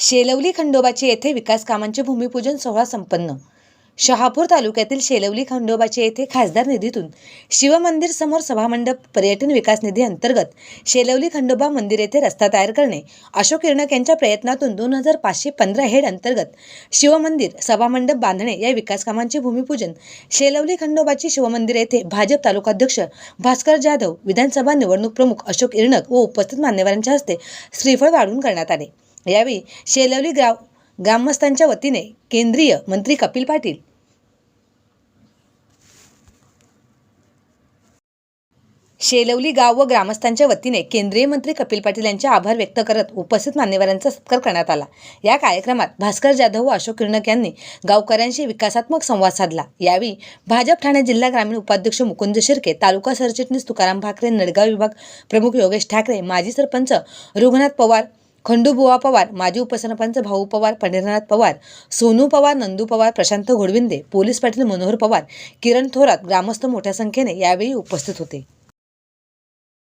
शेलवली खंडोबाची येथे विकास कामांचे भूमिपूजन सोहळा संपन्न. शहापूर तालुक्यातील शेलवली खंडोबाचे येथे खासदार निधीतून शिवमंदिर समोर सभामंडप पर्यटन विकास निधी अंतर्गत शेलवली खंडोबा मंदिर येथे रस्ता तयार करणे अशोक किरणक यांच्या प्रयत्नातून दोन हजार पाचशे पंधरा हेड अंतर्गत शिवमंदिर सभामंडप बांधणे या विकास कामांचे भूमिपूजन शेलवली खंडोबाची शिवमंदिर येथे भाजप तालुकाध्यक्ष भास्कर जाधव विधानसभा निवडणूक प्रमुख अशोक इरणक व उपस्थित मान्यवरांच्या हस्ते श्रीफळ वाढून करण्यात आले. यावेळी शेलवली ग्राव ग्रामस्थांच्या वतीने केंद्रीय मंत्री कपिल पाटील. शेलवली गाव व ग्रामस्थांच्या वतीने केंद्रीय मंत्री कपिल पाटील यांचे आभार व्यक्त करत उपस्थित मान्यवरांचा सत्कार करण्यात आला. या कार्यक्रमात भास्कर जाधव व अशोक किर्णक यांनी गावकऱ्यांशी विकासात्मक संवाद साधला. यावेळी भाजप ठाणे जिल्हा ग्रामीण उपाध्यक्ष मुकुंद शिर्के तालुका सरचिटणीस तुकाराम भाकरे नडगाव विभाग प्रमुख योगेश ठाकरे माजी सरपंच रघुनाथ पवार खंडूबुवा पवार माजी उपसरपंच भाऊ पवार पंढरीनाथ पवार सोनू पवार नंदू पवार प्रशांत घोडविंदे पोलीस पाटील मनोहर पवार किरण थोरात ग्रामस्थ मोठ्या संख्येने यावेळी उपस्थित होते.